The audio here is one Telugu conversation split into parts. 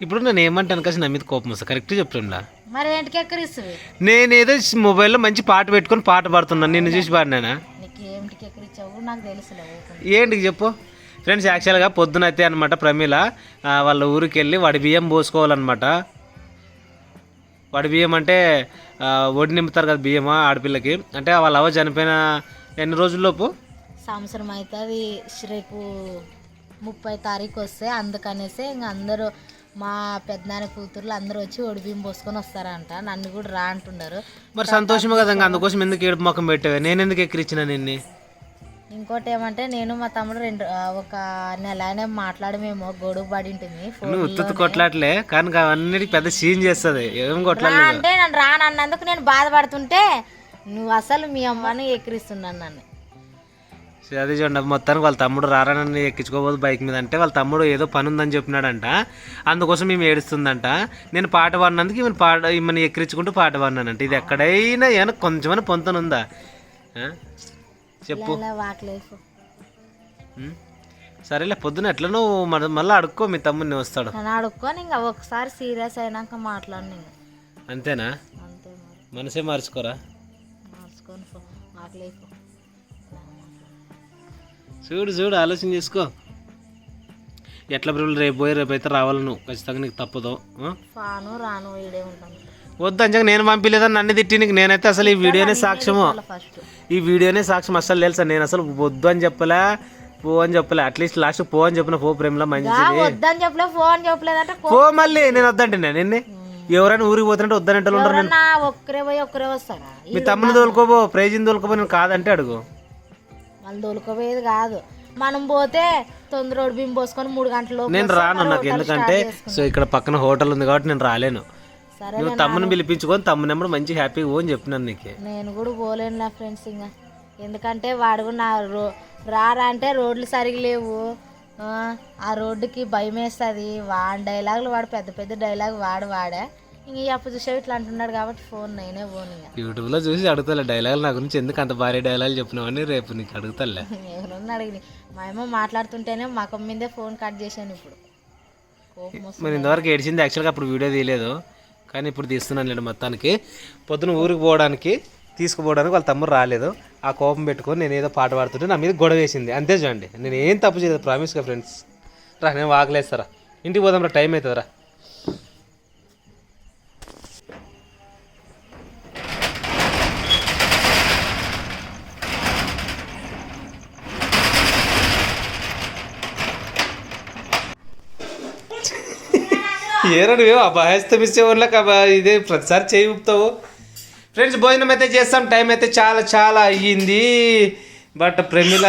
ఇప్పుడు నేను ఏమంటాను kasi నా మీద కోపం వస్తా కరెక్ట్ చెప్తున్నా మరి ఏంటికి ఎక్కడిస్తుంది నేనేదో మొబైల్లో మంచి పాట పెట్టుకొని పాట పాడుతున్నాను నిన్ను చూసి పాడినానా? నీకు ఎక్కడిచ్చావు నాకు చెప్పు? ఫ్రెండ్స్ యాక్చువల్గా పొద్దున అయితే అనమాట ప్రమీల ఆ, వాళ్ళ ఊరికి వెళ్ళి వాడి బియ్యం పోసుకోవాలన్నమాట. వాడి బియ్యం అంటే ఆ, ఒడి నింపుతారు కదా బియ్యం ఆడపిల్లకి? అంటే వాళ్ళ అవ్వ చనిపోయిన ఎన్ని రోజుల్లోపు? సంవత్సరం అవుతుంది. రేపు ముప్పై తారీఖు వస్తే అందుకనేసి ఇంక అందరూ మా పెద్దనాన్న కూతుర్లు అందరూ వచ్చి ఒడి బియ్యం పోసుకొని వస్తారంట. నన్ను కూడా రా అంటున్నారు మరి సంతోషమే కదా ఇంకా అందుకోసం ఎందుకు ఏడుపు మొక్కం పెట్టావే? నేను ఎందుకు ఎక్కిరిచ్చిన నిన్ను? ఇంకోటి ఏమంటే నేను మా తమ్ముడు రెండు ఒక నెల అయినా మాట్లాడమేమో గొడుగు పడి ఉంటుంది నువ్వు ఉత్తుత్తు కొట్లాట్లే కానీ అవన్నిటికి పెద్ద సీన్ చేస్తుంది. ఏం కొట్లాడలేదు. అంటే నన్ను రానన్నందుకు నేను బాధపడుతుంటే నువ్వు అసలు మీ అమ్మని ఎక్కిరిస్తున్నాను నన్ను. అదే చూడండి మొత్తానికి వాళ్ళ తమ్ముడు రారానని ఎక్కించుకోబోదు బైక్ మీద అంటే వాళ్ళ తమ్ముడు ఏదో పని ఉందని చెప్పినాడంట. అందుకోసం మేము ఏడుస్తుందంట. నేను పాట పాడినందుకు ఈమెను పాట ఈమెను ఎక్కిరించుకుంటూ పాట పాడినానంట. ఇది ఎక్కడైనా ఏమైనా కొంచెమైనా పొంతనుందా ఆ? చెప్పు? సరేలే పొద్దున ఎట్లా నువ్వు మళ్ళీ అడుక్కో మీ తమ్ముడిని వస్తాడు. నన్ను అడుక్కొని ఇంకా ఒకసారి సీరియస్ అయినాక మాట్లాడిన ఇంకా అంతేనా? మనసే మార్చుకోరా? మార్చుకొని చూడు చూడు ఆలోచన చేసుకో. ఎట్లా బ్రో రేపు పోయి రేపు అయితే రావాలి నువ్వు. ఖచ్చితంగా నీకు తప్పదు. రాను ఉంటాను వద్దు అంచగా నేను పంపించలేదని నన్ను తిట్టి నీకు నేనైతే అసలు ఈ వీడియోనే సాక్ష్యము. ఈ వీడియోనే సాక్ష్యం అసలు తెలుసా నేను అసలు వద్దు అని చెప్పలే పో అని చెప్పలే. అట్లీస్ట్ లాస్ట్ పో అని చెప్పిన పో ప్రేమలో మంచిది. వద్దని చెప్పలే చెప్పలేదంటే పో. మళ్ళీ నేను వద్దంటే నేను నిన్నే ఎవరైనా ఊరికి పోతుంటే వద్దనంటే ఒక్కరే పోయి ఒక్కరే వస్తారా? మీ తమ్ముని తోలుకోబో ప్రైజ్ని తోలుకోబో నేను కాదంటే అడుగు. వాళ్ళు దొలకపోయేది కాదు. మనం పోతే తొందర రోడ్డు బియ్యం పోసుకొని మూడు గంటలు నేను రాను నాకు ఎందుకంటే సో ఇక్కడ పక్కన హోటల్ ఉంది కాబట్టి నేను రాలేను. సరే నువ్వు తమ్ముని పిలిపించుకొని తమ్ముని నెంబర్ మంచి హ్యాపీగా పో అని చెప్పినాను నీకు. నేను కూడా పోలేను నా ఫ్రెండ్స్ ఇంకా ఎందుకంటే వాడు కూడా నా రో రారా అంటే రోడ్లు సరిగా లేవు. ఆ, ఆ రోడ్డుకి భయం వేస్తుంది వాడి డైలాగులు వాడు పెద్ద పెద్ద డైలాగ్ వాడు వాడే. ఇంక ఈ అప్పు చూసే ఇట్లా అంటున్నాడు కాబట్టి ఫోన్ నేనే పోను ఇంకా. యూట్యూబ్లో చూసి అడుగుతాలే డైలాగులు నా గురించి ఎందుకు అంత భారీ డైలాగులు చెప్పినావని రేపు నీకు అడుగుతాలే. ఎవరన్నా అడిగి మా అమ్మ మాట్లాడుతుంటేనే మకం మీదే ఫోన్ కట్ చేశాను ఇప్పుడు. కోపం వస్తుంది. మరి ఇంతవరకు ఏడిచింది యాక్చువల్గా అప్పుడు వీడియో తీయలేదు. కానీ ఇప్పుడు తీస్తున్నాను లేండి మొత్తానికి. పొద్దున ఊరికి పోవడానికి తీసుకుపోవడానికి వాళ్ళ తమ్ముడు రాలేదు. ఆ కోపం పెట్టుకొని నేను ఏదో పాట పాడుతుంటే నా మీద గొడవ వేసింది. అంతే చూడండి. నేను ఏం తప్పు చేయలేదు ప్రామిస్గా ఫ్రెండ్స్ రా నేను వాగలేస్తారా ఇంటికి పోదాం రా టైం అవుతుందిరా. ఏరా నువ్వు ఆ ఇచ్చే వాళ్ళకి ఇదే ప్రతిసారి చేయి ఊపుతావు. ఫ్రెండ్స్ భోజనం అయితే చేస్తాం టైం అయితే చాలా చాలా అయ్యింది. బట్ ప్రమిల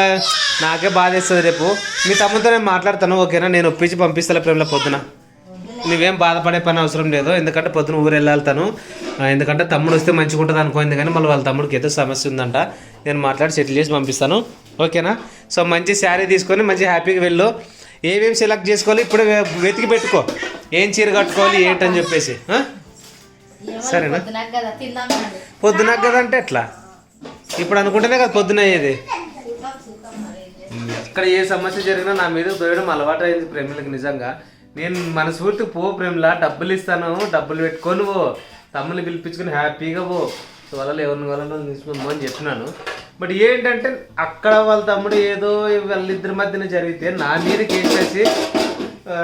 నాకే బాధేస్తుంది రేపు. మీ తమ్ముతో నేను మాట్లాడతాను ఓకేనా? నేను ఒప్పించి పంపిస్తాను ప్రమిల పొద్దున. నువ్వేం బాధపడే పని అవసరం లేదు ఎందుకంటే పొద్దున ఊరు వెళ్ళాళ్తాను ఎందుకంటే తమ్ముడు వస్తే మంచిగా ఉంటుంది అనుకోయింది కానీ మళ్ళీ వాళ్ళ తమ్ముడికి ఏదో సమస్య ఉందంట. నేను మాట్లాడి సెటిల్ చేసి పంపిస్తాను ఓకేనా? సో మంచి శారీ తీసుకొని మంచి హ్యాపీగా వెళ్ళు. ఏమేమి సెలెక్ట్ చేసుకోవాలి ఇప్పుడు వెతికి పెట్టుకో. ఏం చీర కట్టుకోవాలి ఏంటని చెప్పేసి? సరేనా? పొద్దున కదా కదంటే ఎట్లా? ఇప్పుడు అనుకుంటేనే కదా పొద్దున అయ్యేది. ఇక్కడ ఏ సమస్య జరిగినా నా మీద దోయడం అలవాటు అయింది ప్రేమిలకు నిజంగా. నేను మనస్ఫూర్తి పో ప్రేమిలా డబ్బులు ఇస్తాను డబ్బులు పెట్టుకొని పో. తమ్ముని పిలిపించుకొని హ్యాపీగా పో. సో వాళ్ళ ఎవరిని వాళ్ళని తీసుకుందాం అని చెప్పినాను. బట్ ఏంటంటే అక్కడ వాళ్ళ తమ్ముడు ఏదో వాళ్ళిద్దరి మధ్యన జరిగితే నా మీద కేసేసి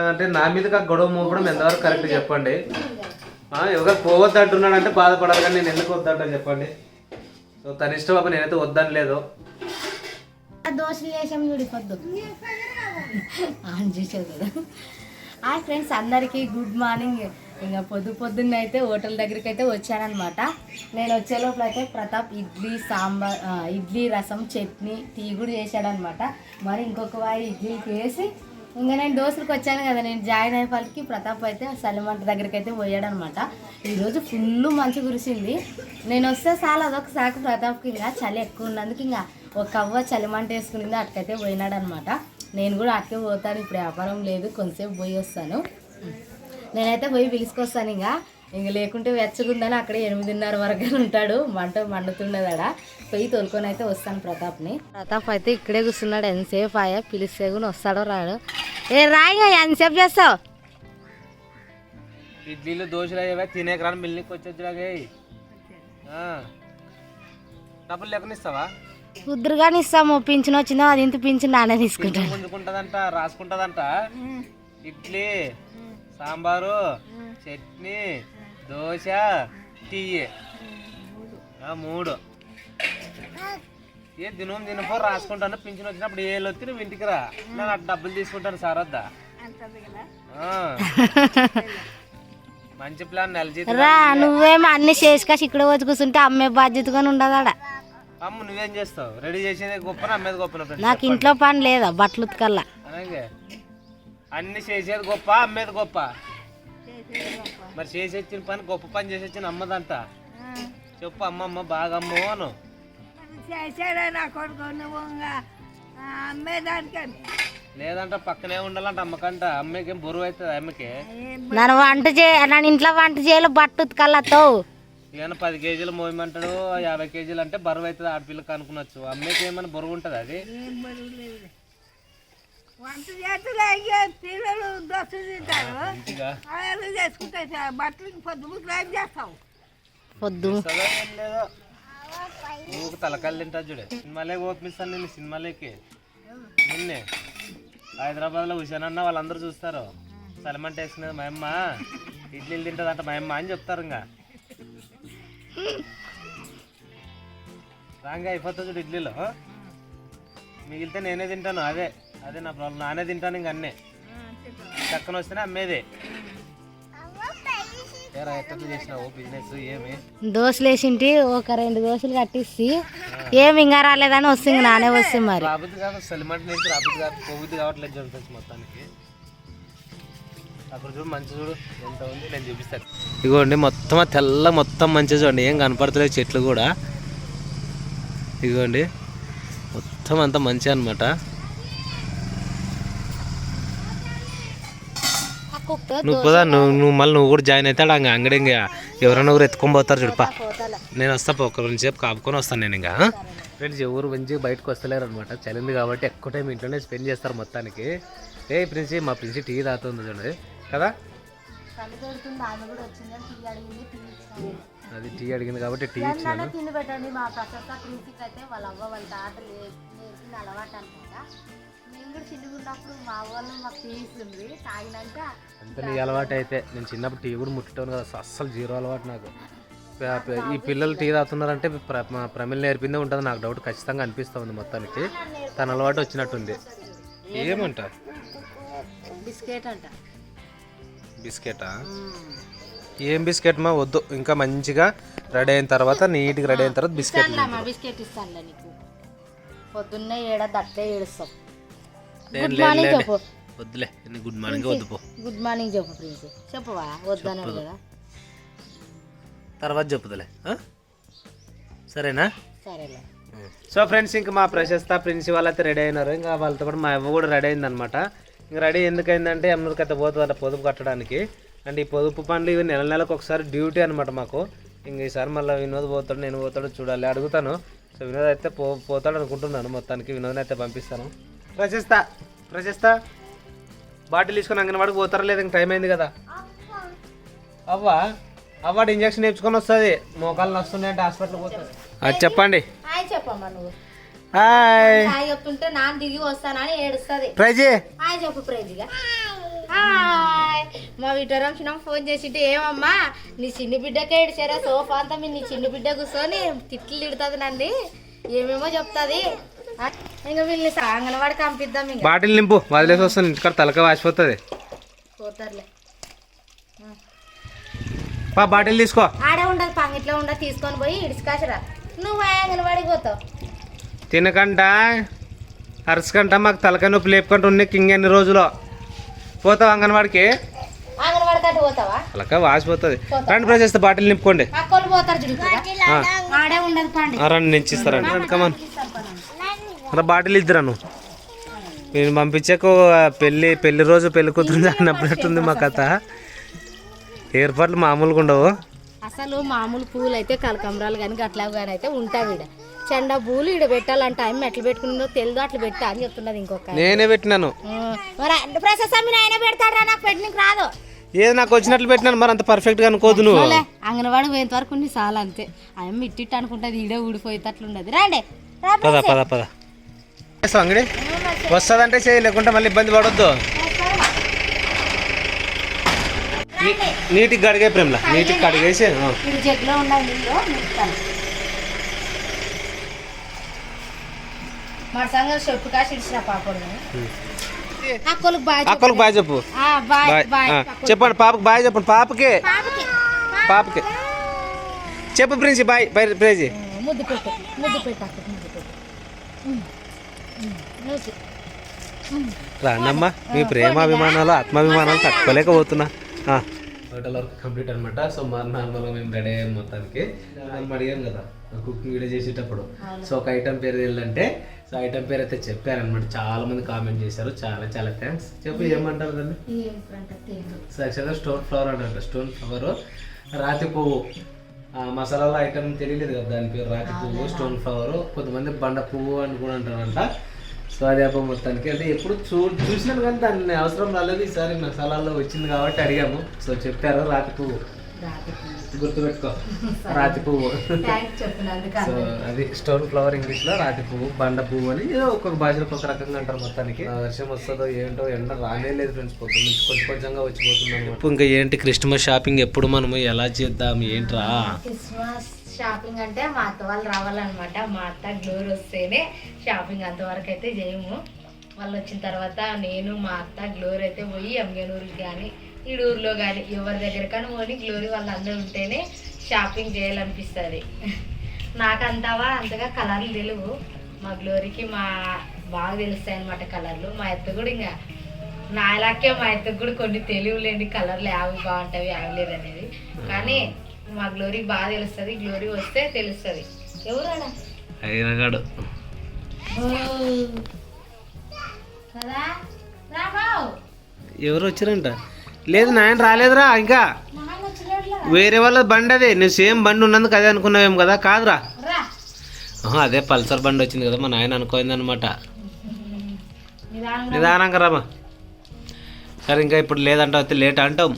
అంటే నా మీదకి ఆ గొడవ మోపడం ఎంతవరకు కరెక్ట్ చెప్పండి? ఎవరు పోవద్దు అంటున్నాడు అంటే బాధపడాలి కానీ నేను ఎందుకు వద్దంటాను చెప్పండి? సో తన ఇష్టం పాప నేనైతే వద్దని లేదు. దోశలు చేసాం చూడు ఆన్ చేసావు కదా. హాయ్ ఫ్రెండ్స్ అందరికీ గుడ్ మార్నింగ్. ఇంకా పొద్దు పొద్దున్న అయితే హోటల్ దగ్గరికి అయితే వచ్చానమాట నేను వచ్చే లోపల అయితే ప్రతాప్ ఇడ్లీ సాంబార్ ఇడ్లీ రసం చట్నీ టీ కూడా చేశాడనమాట మరి ఇంకొక వాయి ఇడ్లీకి వేసి ఇంకా నేను దోశలకు వచ్చాను కదా నేను జాయిన్ అయ్యే వాళ్ళకి ప్రతాప్ అయితే సలిమంట దగ్గరికి అయితే పోయాడనమాట. ఈరోజు ఫుల్ మంచి కురిసింది. నేను వస్తే చాలా అదొక సాకు ప్రతాప్కి ఇంకా చలి ఎక్కువ ఉన్నందుకు ఇంకా ఒక అవ్వ చలిమంట వేసుకునింది అటుకైతే పోయినాడనమాట. నేను కూడా అటుకే పోతాను ఇప్పుడు వ్యాపారం లేదు కొంతసేపు పోయి వస్తాను. నేనైతే పోయి పిలుచుకొస్తాను ఇంకా. ఇంక లేకుంటే వెచ్చగుందని అక్కడే ఎనిమిదిన్నర వరకు ఉంటాడు. మంట మండుతున్నదాడ. పోయి తోలుకొని అయితే వస్తాను ప్రతాప్ని. ప్రతాప్ అయితే ఇక్కడే కూర్చున్నాడు. ఎంతసేపు ఆయా? పిలిస్తే కూడా వస్తాడో రాడు. ఏ రాయిగా ఎంతసేపు చేస్తావు? ఇడ్లీలు దోశలు అయ్యేవే తినేకి రాని మిల్లికి వచ్చేద్దురాగే డబ్బులు లెక్కనిస్తావా కుదురుగానే ఇస్తాము. పింఛన్ వచ్చిందో? అది ఇంత పింఛన్ నానే తీసుకుంటాను గుంజుకుంటదంట రాసుకుంటదంట. ఇడ్లీ సాంబారు చట్నీ దోశ టీ. మూడు. ఏ దినం దినపో రాసుకుంటాను. పింఛన్ వచ్చినప్పుడు ఏ వచ్చి నువ్వు ఇంటికి రా. నేను అటు డబ్బులు తీసుకుంటాను సార్ వద్దా. మంచి ప్లాన్ నెల జీతం రా నువ్వేమో అన్ని చేసుకాసి ఇక్కడ వచ్చి కూర్చుంటే అమ్మే బాధ్యతగానే ఉండదాడ అమ్మ నువ్వేం చేస్తావు? రెడీ చేసేది గొప్పన అమ్మేది గొప్పన ఫ్రెండ్స్ నాకు ఇంట్లో పని లేదా బట్టలు ఉతకల్లా. అన్ని చేసేది గొప్ప అమ్మేది గొప్ప. మరి చేసి వచ్చిన పని గొప్ప పని చేసి వచ్చిన అమ్మదంట చెప్పు అమ్మమ్మ బాగా అమ్మ అను లేదంట పక్కనే ఉండాలంట అమ్మకంట. అమ్మకి ఏం బరువు అవుతుంది అమ్మకి నన్ను వంట చే నన్ను ఇంట్లో వంట చేయాలి బట్ట ఉతకల్లతో ఏమైనా పది కేజీలు మోయమంటాడు యాభై కేజీలు అంటే బరువు అవుతుంది ఆడపిల్లకి అనుకునొచ్చు అమ్మకి ఏమైనా బరువు ఉంటుంది అది? వంట చేతులు అయ్యే పిల్లలు దోశలు తింటారు. మంచిగా. వాళ్ళు చేసుకుంటాయి బట్టలు పొద్దు ఏం చేస్తావు? పొద్దు. నువ్వు తలకాయలు తింటా చూడే. సినిమాలే ఓపిస్తాను నేను సినిమాలేకి. నిన్నే. హైదరాబాద్లో హుసేనన్న వాళ్ళందరూ చూస్తారు. సలమంట వేసుకునేది మా అమ్మ. ఇడ్లీలు తింటుందంట మా అమ్మ అని చెప్తారు ఇంకా రాంగా అయిపోతుంది చూడు ఇడ్లీలో. మిగిలితే నేనే తింటాను అదే. అదే నా ప్రాబ్లం. నానే తింటాను ఇంక అన్నీ. చక్కన వస్తేనే అమ్మేదే. ఏరా ఎట్లా చేసినావు? బిజినెస్ ఏమి? దోశలు వేసింటి ఒక రెండు దోశలు కట్టిసి ఏమి ఇంకా రాలేదని వస్తుంది నానే వస్తుంది మరి. రాబుద్ది కాదు సెలిమెంట్ నుంచి రాబుద్ది కాదు పోబుద్ది కావట్లేదు జరుగుతుంది మొత్తానికి. అక్కడ చూడు మంచి చూడు ఎంత ఉంది నేను చూపిస్తాను ఇగోండి మొత్తం తెల్ల మొత్తం మంచిగా చూడండి ఏం కనపడతలేదు చెట్లు కూడా. ఇగోండి మొత్తం అంతా మంచి అనమాట ఆ కుక్క నువ్వు పోదా నువ్వు నువ్వు మళ్ళీ నువ్వు కూడా జాయిన్ అవుతాడు అంగ అంగడి ఇంకా ఎవరైనా ఊరు ఎత్తుకొని పోతారు చూడపా నేను వస్తా ఒక రెండు సేపు కాపుకొని వస్తాను నేను ఇంకా ఫ్రెండ్స్ ఎవరు మంచిగా బయటకు వస్తలేరు అనమాట చలింది కాబట్టి ఎక్కువ టైం ఇంట్లోనే స్పెండ్ చేస్తారు మొత్తానికి. ఏ ప్రిన్సి మా ప్రిన్సి టీ తాగుతుంది చూడండి కదా? అది టీ అడిగింది కాబట్టి టీ ఇచ్చినాను తిండి పెట్టండి మా ప్రసక్త ప్రీతికి అయితే వాళ్ళ అవ్వ వాళ్ళ తాత నేర్పిన అలవాటు అనుకుంటా మేము కూడా చిన్నగా ఉన్నప్పుడు మా వాళ్ళు మాకు తీస్తుంది తాగినాక అంత నీ అలవాటు అయితే నేను చిన్నప్పుడు టీ కూడా ముట్టుతాను కదా అస్సలు జీరో అలవాటు నాకు. ఈ పిల్లలు టీ తాగుతున్నారంటే ప్రమిళ నేర్పిందే ఉంటుంది నాకు డౌట్ ఖచ్చితంగా అనిపిస్తుంది మొత్తానికి. తన అలవాటు వచ్చినట్టుంది. ఏమంట? బిస్కెట్ అంట. బిస్కెటా? ఏం బిస్కెట్ మా? వద్దు. ఇంకా మంచిగా రెడీ అయిన తర్వాత నీట్గా రెడీ అయిన తర్వాత బిస్కెట్ మా బిస్కెట్ ఇస్తానులే నీకు. పొద్దున్నే ఏడ దట్టే ఏడుస్తాం. Good morning. చెప్పు. వద్దులే గుడ్ మార్నింగ్ వద్దు పో గుడ్ మార్నింగ్ చెప్పు ప్రిన్స్. చెప్పవా? వద్దన్నాడు కదా. తర్వాత చెప్పుదులే? సరేనా? సరేలే. సో ఫ్రెండ్స్ ఇంకా మా ప్రశస్త ప్రిన్సి వాళ్ళైతే రెడీ అయినారు. ఇంకా వాళ్ళతో కూడా మా అవ్వ కూడా రెడీ అయిందనమాట ఇంకా రెడీ ఎందుకైందంటే ఎమ్మూరికి అయితే పోతుంది పొదుపు కట్టడానికి. అంటే ఈ పొదుపు పనులు ఇవి నెల నెలకు ఒకసారి డ్యూటీ అనమాట మాకు. ఇంక ఈసారి మళ్ళీ వినోద్ పోతాడు నేను పోతాడు చూడాలి. అడుగుతాను. సో వినోద్ అయితే పో పోతాడు అనుకుంటున్నాను మొత్తానికి. వినోద్ని అయితే పంపిస్తాను. ప్రశస్త ప్రశస్త. బాటిల్ తీసుకొని అంగన్వాడికి పోతారా లేదు? ఇంక టైం అయింది కదా. అవ్వ అవ్వాడు ఇంజక్షన్ నేర్చుకొని వస్తుంది. మోకాలు నొస్తున్నాయంటే హాస్పిటల్ పోతుంది అది చెప్పండి. హాయ్ చెప్పమ్మా నువ్వు. హాయ్. హాయ్ చెప్తుంటే నాన్న దిగి వస్తానని ఏడుస్తుంది. ప్రైజీ. హాయ్ చెప్పు ప్రేజిగా. హాయ్. మా విటోరం చిన్న ఫోన్ చేసింటే ఏమమ్మా నీ చిన్న బిడ్డకే ఏడిచారా? సోఫా అంతా మీ నీ చిన్న బిడ్డ కూర్చొని తిట్లు తిడుతుంది నండి ఏమేమో చెప్తుంది. ఇంకా వీళ్ళని అంగన్వాడికి పంపిద్దాం ఇంకా. బాటిల్ నింపు వదిలేసి వస్తాను ఇంటికాడ తలక వాసిపోతుంది. పోతారులే. పా బాటిల్ తీసుకో. ఆడే ఉండదు పంగిట్లో ఉండదు తీసుకొని పోయి ఇడిచికాసరా నువ్వు అంగన్వాడికి పోతావు? తినకంట అరసకంట మాకు తలకాయ నొప్పి లేపుకుంటూ ఉన్నాయి కింగ్ ఎన్ని రోజులు. పోతావు అంగన్వాడికి? పోతావా? తలకాయ వాసిపోతుంది రండి ప్రజెస్తే బాటిల్ నింపుకోండి. అక్కలు పోతారు ఆడే ఉండదు పండి. ఆ, రండి నేను ఇస్తారండి రండి. కమన్ అలా బాటిల్ ఇద్దరా నువ్వు? నేను పంపించాక పెళ్ళి పెళ్ళి రోజు పెళ్ళి కూతురు అన్నప్పుడు మా కథ. ఏర్పాట్లు మామూలుగా ఉండవు. అసలు మామూలు పూలు అయితే కలకంబరాలు కానీ గట్లా కానీ అయితే ఉంటాయి ఈడ. చెండ పూలు ఈడ పెట్టాలంటే ఆమె ఎట్లా పెట్టుకున్నదో తెలియదు అట్లా పెట్టా అని చెప్తున్నది ఇంకొక నేనే పెట్టినాను. మరి ప్రసెస్ మీరు ఆయన పెడతాడా నాకు పెట్టినకి రాదు. ఏది నాకు వచ్చినట్లు పెట్టినాను మరి అంత పర్ఫెక్ట్గా అనుకోదు నువ్వు. అంగన్వాడి పోయేంత వరకు నీ చాలా అంతే. అమ్మ ఇట్టిట్టు అనుకుంటుంది ఈడే ఊడిపోయేటట్లుండదు రాండి పద పద పద. అంగడి? వస్తుందంటే చేయి లేకుంటే మళ్ళీ ఇబ్బంది పడొద్దు. నీటికి కడిగే ప్రేమలా? నీటికి కడిగేసి మా సంగతి చెప్పు కాసి ఇచ్చిన పాపడు అక్కలకు బాయ్ అక్కలకు బాయ్ చెప్పు. చెప్పండి పాపకి బాయ్ చెప్పండి. పాపకి? పాపకి. చెప్పు ప్రిన్సి బాయ్ ప్రేజీ ముద్దు పెట్టు ముద్దు పెట్టు ముద్దు. రాండమ్మా మీ ప్రేమ అభిమానాలు ఆత్మాభిమానాలు తట్టుకోలేకపోతున్నా. హోటల్ వర్క్ కంప్లీట్ అనమాట సో మా నార్మల్గా మేము రెడీ అయ్యాం మొత్తానికి. మనం అడిగాం కదా కుకింగ్ వీడియో చేసేటప్పుడు. సో ఒక ఐటమ్ పేరు ఏంటంటే సో ఐటమ్ పేరు అయితే చెప్పారనమాట. చాలా మంది కామెంట్ చేశారు. చాలా చాలా థ్యాంక్స్ చెప్పు ఏమంటారు దాన్ని? ఏం ఫ్రంట్ తెలియదు సో యాక్చువల్గా స్టోన్ ఫ్లవర్ అంటారు స్టోన్ ఫ్లవర్ రాతి పువ్వు. మసాలాలో ఐటమ్ తెలియలేదు కదా దాని పేరు రాతి పువ్వు స్టోన్ ఫ్లవర్ కొంతమంది బండ పువ్వు అని కూడా అంటారంట. సో అది అబ్బా మొత్తానికి. అంటే ఎప్పుడు చూ చూసినాను కానీ దాన్ని అవసరం రాలేదు. ఈసారి మసాలాల్లో వచ్చింది కాబట్టి అడిగాము. సో చెప్పారు రాతి పువ్వు. గుర్తుపెట్టుకో. రాతి పువ్వు. సో అది స్టోన్ ఫ్లవర్ ఇంగ్లీష్లో రాతి పువ్వు బండ పువ్వు అని ఏదో ఒక్కొక్క భాషలో ఒక్కొక్క రకంగా అంటారు మొత్తానికి. ఆ వర్షం వస్తుందో ఏంటో ఎండ రానే లేదు ఫ్రెండ్స్ పొద్దున్న నుంచి కొంచెం కొంచెంగా వచ్చిపోతుంది ఇంకా ఏంటి క్రిస్మస్ షాపింగ్ ఎప్పుడు మనము ఎలా చేద్దాం ఏంట్రా? క్రిస్మస్ షాపింగ్ అంటే మా అత్త వాళ్ళు రావాలన్నమాట. మా అత్త గ్లోర్ వస్తేనే షాపింగ్ అంతవరకు అయితే చేయము. వాళ్ళు వచ్చిన తర్వాత నేను మా అత్త గ్లోర్ అయితే పోయి ఎంగనూరుకి కానీ ఈడూరులో కానీ ఎవరి దగ్గర కానీ పోయి గ్లోరీ వాళ్ళందరూ ఉంటేనే షాపింగ్ చేయాలనిపిస్తుంది. నాకు అంతావా అంతగా కలర్లు తెలియవు. మా గ్లోరీకి మా బాగా తెలుస్తాయి అనమాట కలర్లు. మా అత్త కూడా ఇంకా నా ఇలాకే మా అత్తకు కూడా కొన్ని తెలియలేండి కలర్లు యావి బాగుంటాయి యావి లేదనేది. కానీ మా గ్లోరీకి బాగా తెలుస్తుంది. గ్లోరీ వస్తే తెలుస్తుంది. ఎవరాడా? అయినగాడు కదా? రాబావు ఎవరు వచ్చారంట? లేదు నాయన రాలేదురా ఇంకా. వేరే వాళ్ళ బండి అదే నువ్వు సేమ్ బండి ఉన్నందుకు అదే అనుకున్నావేం కదా కాదురా. అదే పల్సర్ బండి వచ్చింది కదా మా నాయన అనుకోయింది అనమాట నిదానంగా రామా. సరే ఇంకా ఇప్పుడు లేదంట అయితే లేట్ అంటాం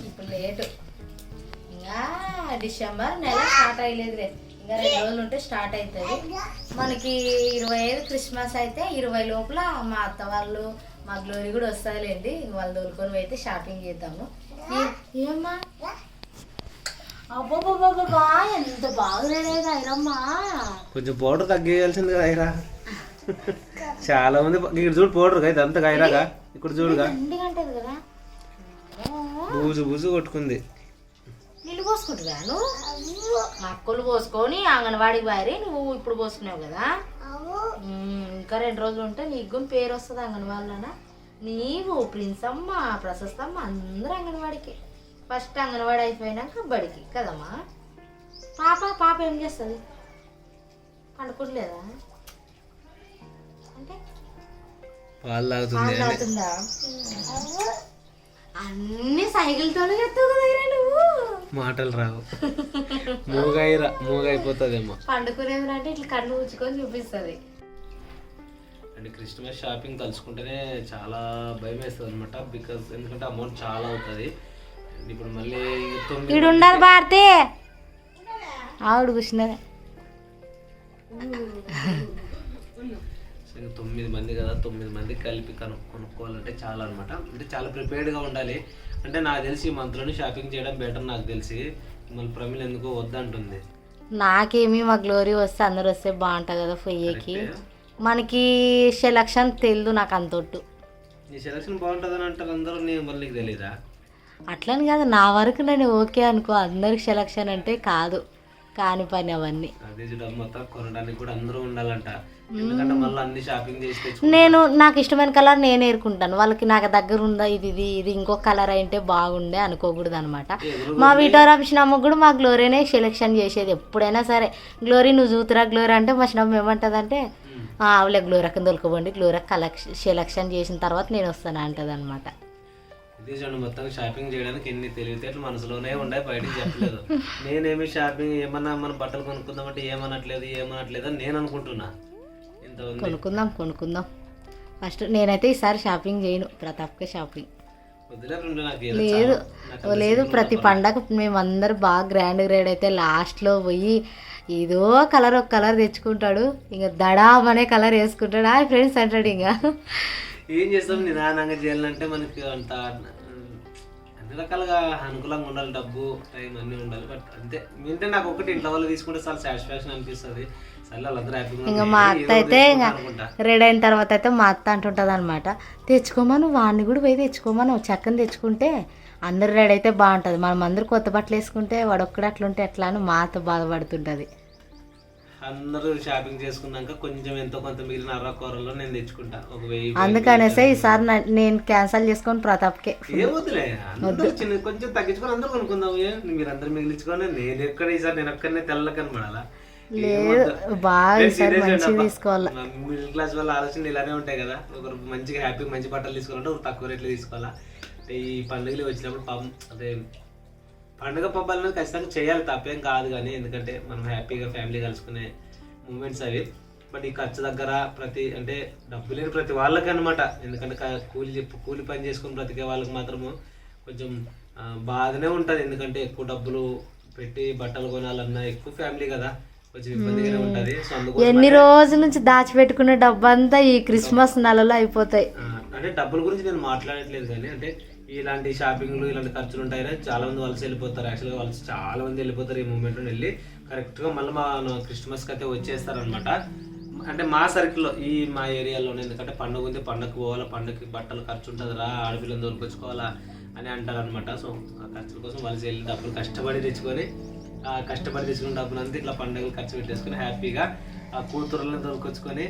డిసెంబర్ నెల స్టార్ట్ అయ్యలేదులే. ఇంకా రెండు రోజులు ఉంటే స్టార్ట్ అవుతుంది మనకి ఇరవై ఐదు క్రిస్మస్ అయితే ఇరవై లోపల మా అత్త వాళ్ళు మా గ్లోరీ కూడా వస్తుందిలేండి వాళ్ళు దొరుకుని అయితే షాపింగ్ చేద్దాము. ఏమ్మా? ఎంత కొంచెం పౌడర్ తగ్గియాల్సింది కదా అయిరా చాలా మంది ఇక్కడ చూడు పౌడర్ అయితే అంత అయిరాగా ఇక్కడ చూడుగా. కదా. బూజు బూజు కొట్టుకుంది. నీళ్ళు పోసుకుంటున్నాను అక్కలు పోసుకొని అంగన్వాడికి బారి నువ్వు ఇప్పుడు పోసుకున్నావు కదా. ఇంకా రెండు రోజులు ఉంటే నీకు కూడా పేరు వస్తుంది అంగన్వాడిలోనా? నీవు ప్రిన్స్ అమ్మ ప్రశస్తమ్మ అందరూ అంగన్వాడికి. ఫస్ట్ అంగన్వాడి అయిపోయినాక బడికి కదమ్మా? పాప పాప ఏం చేస్తుంది? పండుకోవట్లేదా అంటే అన్ని సైకిల్తోనే చెప్తావు కదా నువ్వు. మాటలు రావు. మూగైరా మూగైపోతుందేమో. పండుకునేది అంటే ఇట్లా కళ్ళు ఊచుకొని చూపిస్తుంది. అండ్ క్రిస్మస్ షాపింగ్ తలుచుకుంటేనే చాలా భయం వేస్తుంది అనమాట బికాస్ ఎందుకంటే అమౌంట్ చాలా అవుతుంది. ఇప్పుడు మళ్ళీ తొమ్మిది భారతి. ఆవిడ ఇంకా తొమ్మిది మంది కదా తొమ్మిది మంది కలిపి కను కొనుక్కోవాలంటే చాలా అనమాట అంటే చాలా ప్రిపేర్డ్గా ఉండాలి. అంటే నాకు తెలిసి ఈ మంత్లోనే షాపింగ్ చేయడం బెటర్ నాకు తెలిసి. మళ్ళీ ప్రమిళ ఎందుకో వద్దంటుంది. నాకేమి మా గ్లోరీ వస్తే అందరు వస్తే బాగుంటుంది కదా పొయ్యేకి మనకి సెలక్షన్ తెలియదు నాకు అంతొట్టు. నీ సెలక్షన్ బాగుంటుందని అంటారు అందరూ నేను మళ్ళీ నీకు తెలీదా? అట్లని కాదు నా వరకు నేను ఓకే అనుకో అందరికి సెలక్షన్ అంటే కాదు. కాని పని అవన్నీ. అదే కొనడానికి కూడా అందరూ ఉండాలంట. ఎందుకంటే మళ్ళీ అన్ని షాపింగ్ చేసి తెచ్చు నేను నాకు ఇష్టమైన కలర్ నేను ఏరుకుంటాను. వాళ్ళకి నాకు దగ్గర ఉందా ఇది ఇది ఇది ఇంకో కలర్ అయితే బాగుండే అనుకోకూడదు అనమాట మా వీటోర్ అమ్మ కూడా మా గ్లోరీనే సెలెక్షన్ చేసేది. ఎప్పుడైనా సరే. గ్లోరీ నువ్వు చూతురా గ్లోరీ అంటే మా చిన్నమ్మ ఏమంటదంటే "ఆ, అవులే గ్లోరక్కని దొరకబండి గ్లోరక్ కలెక్షన్ సెలెక్షన్ చేసిన తర్వాత నేను వస్తాను అంటది అనమాట చూడండి మొత్తం షాపింగ్ చేయడానికి ఎన్ని తెలివితేటలు మనసులోనే ఉండే బయటికి చెప్పలేదు. నేనేమి షాపింగ్ ఏమన్నా మన బట్టలు కొనుక్కుందామంటే ఏమనట్లేదు ఏమనట్లేదు అని నేను అనుకుంటున్నా. ఉంది కొనుక్కుందాం కొనుక్కుందాం. ఫస్ట్ నేనైతే ఈసారి షాపింగ్ చేయను ప్రతాప్కే షాపింగ్. లేదు లేదు ప్రతి పండగ మేమందరూ బాగా గ్రాండ్ గ్రేడ్ అయితే లాస్ట్లో పోయి ఏదో కలర్ ఒక కలర్ తెచ్చుకుంటాడు. ఇంకా దడామనే కలర్ వేసుకుంటాడు. ఆ ఫ్రెండ్స్ అంటాడు ఇంకా. ఏం చేస్తాం? నిదానంగా చేయాలంటే మనకి అంత అన్ని రకాలుగా అనుకూలంగా ఉండాలి. డబ్బు టైం అన్నీ ఉండాలి. బట్ అంతే. అంటే నాకు ఒకటి ఇంట్లో వాళ్ళు తీసుకుంటే చాలా సాటిస్ఫాక్షన్ అనిపిస్తుంది. ఇంకా మా అత్త అయితే ఇంకా రెడీ అయిన తర్వాత అయితే మా అత్త అంటుంటుంది అనమాట తెచ్చుకోమను వాడిని కూడా పోయి తెచ్చుకోమను చక్కని తెచ్చుకుంటే అందరు రెడీ అయితే బాగుంటుంది. మనం అందరూ కొత్త బట్టలు వేసుకుంటే వాడు ఒక్కడు అట్లుంటే ఎట్లా? అని మా అత్త బాధపడుతుంటుంది. అందరూ షాపింగ్ చేసుకున్నాక కొంచెం ఎంతో కొంత మిగిలిన అర్ర కూరలో నేను తెచ్చుకుంటా. ఒక వెయ్యి అందుకనేసే ఈసారి నేను క్యాన్సల్ చేసుకొని ప్రతాప్కే. ఏం వద్దులే అందరూ చిన్న కొంచెం తగ్గించుకొని అందరూ కొనుక్కుందాం? మీరు అందరు మిగిలించుకొని నేను ఎక్కడ ఈసారి నేను ఒక్కనే తెల్ల కనబడాలా లేదు బాగా ఈసారి మంచిగా తీసుకోవాలి. మిడిల్ క్లాస్ వాళ్ళ ఆలోచన ఇలానే ఉంటాయి కదా. ఒకరు మంచిగా హ్యాపీ మంచి బట్టలు తీసుకోవాలంటే ఒక తక్కువ రేట్లు తీసుకోవాలా. అంటే ఈ పండుగలు వచ్చినప్పుడు పాపం అదే పండుగ పబ్బాలు అనేది ఖచ్చితంగా చేయాలి తప్పేం కాదు కానీ ఎందుకంటే మనం హ్యాపీగా ఫ్యామిలీ కలుసుకునే మూమెంట్స్ అవి. బట్ ఈ ఖర్చు దగ్గర ప్రతి అంటే డబ్బు లేని ప్రతి వాళ్ళకి అనమాట ఎందుకంటే కూలి చెప్పు కూలి పని చేసుకుని బ్రతికే వాళ్ళకి మాత్రము కొంచెం బాధనే ఉంటుంది. ఎందుకంటే ఎక్కువ డబ్బులు పెట్టి బట్టలు కొనాలన్నా ఎక్కువ ఫ్యామిలీ కదా. ఎన్ని రోజుల నుంచి దాచిపెట్టుకునే డబ్బంతా ఈ క్రిస్మస్ నెలలో అయిపోతాయి. అంటే డబ్బుల గురించి నేను మాట్లాడట్లేదు కానీ అంటే ఇలాంటి షాపింగ్లు ఇలాంటి ఖర్చులు ఉంటాయి చాలా మంది వలస వెళ్ళిపోతారు. యాక్చువల్గా వలస చాలా మంది వెళ్ళిపోతారు ఈ మూమెంట్లో వెళ్ళి. కరెక్ట్గా మళ్ళీ మా క్రిస్మస్కి అయితే వచ్చేస్తారనమాట అంటే మా సర్కిల్లో ఈ మా ఏరియాలోనే ఎందుకంటే పండుగ ఉంది పండగకి పోవాలా పండగకి బట్టలు ఖర్చు ఉంటుంది రా ఆడపిల్లని దొరికొచ్చుకోవాలా అని అంటారు అనమాట సో ఆ ఖర్చుల కోసం వలస వెళ్ళి డబ్బులు కష్టపడి తెచ్చుకొని కష్టపడి తెచ్చుకున్న డబ్బులు అంతా ఇట్లా పండుగలు ఖర్చు పెట్టేసుకొని హ్యాపీగా ఆ కూతురులను దొరికొచ్చుకొని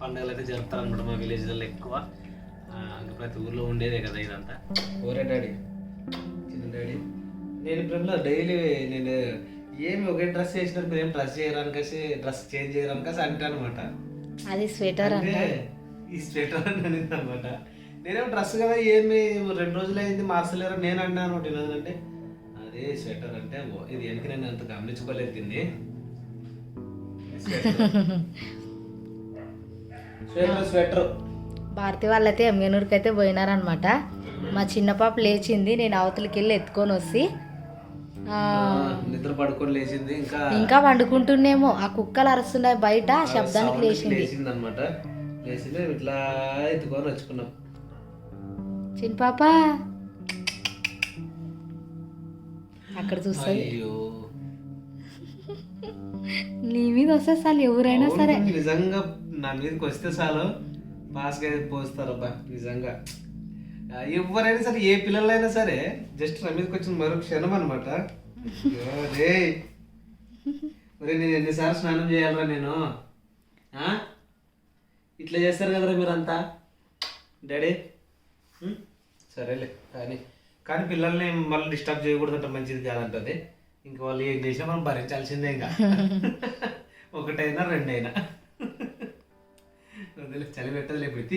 పండుగలు అయితే జరుపుతారు అనమాట మా విలేజ్లలో ఎక్కువ. ప్రతి ఊర్లో ఉండేదే కదా ఇదంతా. ఓరే డాడీ. చిన్న డాడీ. నేను ఇప్పుడు డైలీ నేను ఏమి ఒకే డ్రెస్ చేసినట్టు మీరు ఏం డ్రెస్ చేయడానికేసి డ్రెస్ చేంజ్ చేయడానికేసి అంటాను అనమాట అది స్వెటర్ అంటే ఈ స్వెటర్ అని అనింది అనమాట నేనేమో డ్రెస్ కదా ఏమి రెండు రోజులు అయింది మార్చలేరు? నేను అన్నాను ఒకటి అంటే అదే స్వెటర్ అంటే ఇది వెనక నేను అంత గమనించుకోలేదు దీన్ని స్వెటర్? స్వెటర్ భారతి వాళ్ళైతే ఎమ్మెనూరుకి అయితే పోయినారనమాట మా చిన్న పాప లేచింది నేను అవతలకి వెళ్ళి ఎత్తుకొని వచ్చి నిద్ర పడుకొని లేచింది ఇంకా ఇంకా వండుకుంటున్నేమో ఆ కుక్కలు అరుస్తున్నాయి బయట శబ్దానికి లేచింది లేచింది. అనమాట లేచింది ఇట్లా ఎత్తుకొని వచ్చుకున్నాం. చిన్న పాప అక్కడ చూస్తుంది నీ మీద వస్తే చాలు ఎవరైనా సరే. నిజంగా నా మీదకి వస్తే చాలు. పాస్గా పోస్తారు అబ్బా నిజంగా. ఎవరైనా సరే ఏ పిల్లలైనా సరే జస్ట్ నా మీదకి వచ్చిన మరో క్షణం అనమాట రే ఒరే నేను ఎన్నిసార్లు స్నానం చేయాలరా నేను? ఆ? ఇట్లా చేస్తారు కదరా మీరంతా? డాడీ? సరేలే కానీ కానీ పిల్లల్ని మళ్ళీ డిస్టర్బ్ చేయకూడదంటే మంచిది కాదంటది. ఇంకా వాళ్ళు ఏం చేసినా మనం భరించాల్సిందే ఇంకా. ఒకటైనా రెండైనా. అందులో చలి పెట్టదు లేకపోతే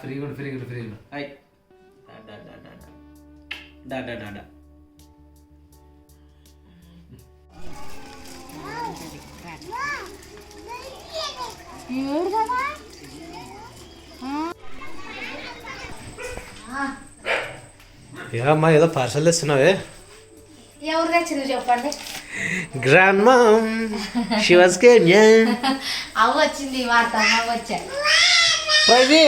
ఫ్రీ కూడా ఫ్రీ కూడా ఫ్రీ కూడా హాయ్. డా డా డా డా డా. డా డా ఏడు కదా ఏమమ్మా ఏదో పార్సల్ తెస్తున్నావే. ఎవరు తెచ్చింది చెప్పండి. గ్రాండ్ మామ్ షీ వాస్ అవ్వ వచ్చింది ప్రైజీ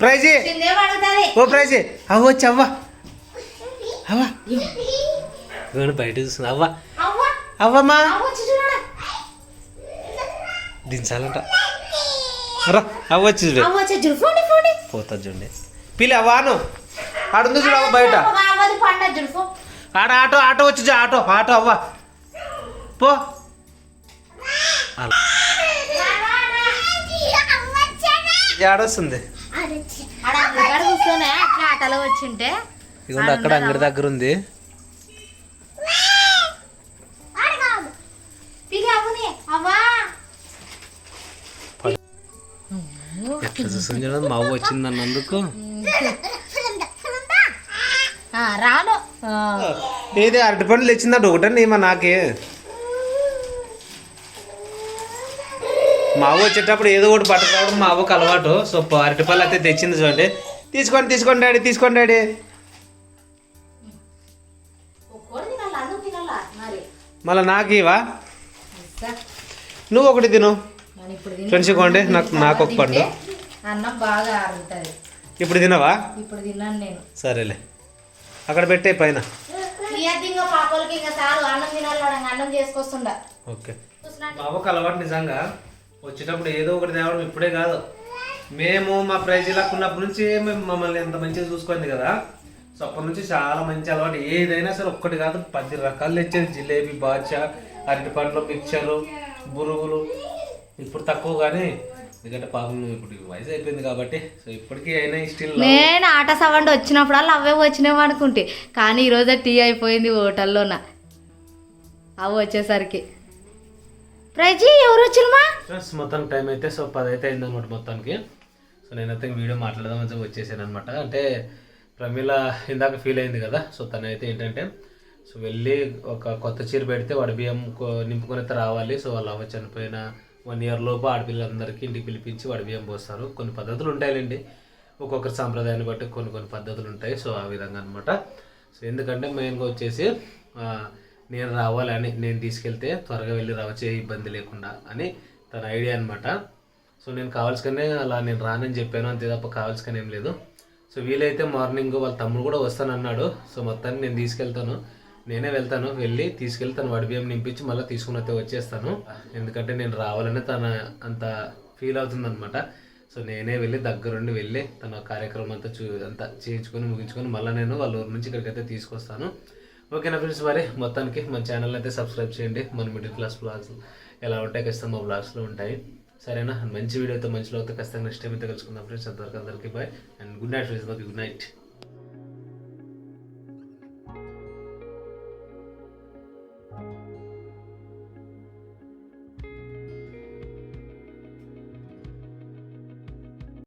ప్రైజీ. ఏం అడుగుతుంది ఓ ప్రైజీ. అవ్వ వచ్చి అవ్వ. అవ్వ. ఇవ్వండి బయట చూస్తుంది అవ్వ. అవ్వ. అవ్వమ్మా. అవ్వ దించాలంట. రా అవ్వ వచ్చి అవ్వ పోతుంది చూడండి. పిల్లి అవ్వాను ఆడుంది చూడు అవ్వ బయట. ఆడ ఆటో ఆటో వచ్చి ఆటో ఆటో అవ్వ. పో. అలా. ఏడొస్తుంది? ఆడ అంగడికాడ కూర్చొని అట్లా ఆటలో వచ్చింటే. ఇదిగోండి అక్కడ అంగడి దగ్గర ఉంది ఎట్లా చూస్తుంది మా అవ్వ వచ్చింది అన్నందుకు రాను. ఏది అరటిపండు తెచ్చిందంట ఒకటండి ఏమో నాకే. మా అవ్వ వచ్చేటప్పుడు ఏదో ఒకటి పట్టుకోవడం మా అవ్వకు అలవాటు. సో అరటిపళ్ళు అయితే తెచ్చింది చూడండి. తీసుకోండి తీసుకోండి డాడీ తీసుకోండి డాడీ. మళ్ళీ నాకు ఇవా నువ్వు ఒకటి తిను. ఫ్రెండ్స్ ఇవ్వండి నాకు నాకు ఒక పండు. అన్నం బాగా ఇప్పుడు తినవా? ఇప్పుడు తిన్నాను నేను. సరేలే. అక్కడ పెట్టే పైన. బాబుకి అలవాటు నిజంగా. వచ్చేటప్పుడు ఏదో ఒకటి తేవడం ఇప్పుడే కాదు. మేము మా ప్రైజీలకు ఉన్నప్పటి నుంచి మేము మమ్మల్ని ఎంత మంచిగా చూసుకుంది కదా. సో అప్పటి నుంచి చాలా మంచి అలవాటు. ఏదైనా సరే ఒక్కటి కాదు పది రకాలు తెచ్చేది జిలేబీ బాద్షా అరటి పండ్లు మిక్చరు బురుగులు. ఇప్పుడు తక్కువ కానీ ఎందుకంటే పాపం ఇప్పుడు వయసు అయిపోయింది కాబట్టి సో ఇప్పటికీ అయినా స్టిల్ నేను ఆట సౌండ్ వచ్చినప్పుడల్లా అవే వచ్చినావు అనుకుంటే. కానీ ఈరోజు టీ అయిపోయింది హోటల్లోన. అవి వచ్చేసరికి. ప్రజీ ఎవరు వచ్చినమా ఫ్రెండ్స్ మొత్తానికి టైం అయితే సో పది అయితే అయింది అనమాట మొత్తానికి. సో నేనైతే వీడియో మాట్లాడదామని చెప్పి వచ్చేసాను అనమాట అంటే ప్రమీల ఇందాక ఫీల్ అయింది కదా సో తనైతే ఏంటంటే సో వెళ్ళి ఒక కొత్త చీర పెడితే వాడి బియ్యం నింపుకొని అయితే రావాలి. సో వాళ్ళ అవ్వ చనిపోయిన వన్ ఇయర్ లోపు ఆడపిల్లలందరికీ ఇంటికి పిలిపించి వాడి బియ్యం పోస్తారు. కొన్ని పద్ధతులు ఉంటాయండి ఒక్కొక్కరి సాంప్రదాయాన్ని బట్టి కొన్ని కొన్ని పద్ధతులు ఉంటాయి. సో ఆ విధంగా అనమాట సో ఎందుకంటే మెయిన్గా వచ్చేసి నేను రావాలని నేను తీసుకెళ్తే త్వరగా వెళ్ళి రావచ్చే ఇబ్బంది లేకుండా అని తన ఐడియా అనమాట సో నేను కావాల్సుకనే అలా నేను రానని చెప్పాను. అంతే తప్ప కావాల్సుకనే ఏం లేదు. సో వీలైతే మార్నింగ్ వాళ్ళ తమ్ముడు కూడా వస్తానన్నాడు. సో మొత్తాన్ని నేను తీసుకెళ్తాను. నేనే వెళ్తాను వెళ్ళి తీసుకెళ్ళి తను వాడి బియ్యం నింపించి మళ్ళీ తీసుకుని అయితే వచ్చేస్తాను. ఎందుకంటే నేను రావాలని తన అంత ఫీల్ అవుతుందన్నమాట. సో నేనే వెళ్ళి దగ్గరుండి వెళ్ళి తన కార్యక్రమం అంతా చూ అంతా చేయించుకొని ముగించుకొని మళ్ళీ నేను వాళ్ళ ఊరి నుంచి ఇక్కడికి అయితే తీసుకొస్తాను ఓకేనా ఫ్రెండ్స్ మరి మొత్తానికి మన ఛానల్ అయితే సబ్స్క్రైబ్ చేయండి. మన మిడిల్ క్లాస్ బ్లాగ్స్ ఎలా ఉంటాయి? ఖచ్చితంగా మా బ్లాగ్స్లో ఉంటాయి. సరేనా? మంచి వీడియోతో మంచిలో అయితే ఖచ్చితంగా నెక్స్ట్ టైం అయితే కలుసుకుందాం ఫ్రెండ్స్ అంతవరకు అందరికీ bye and good night friends good night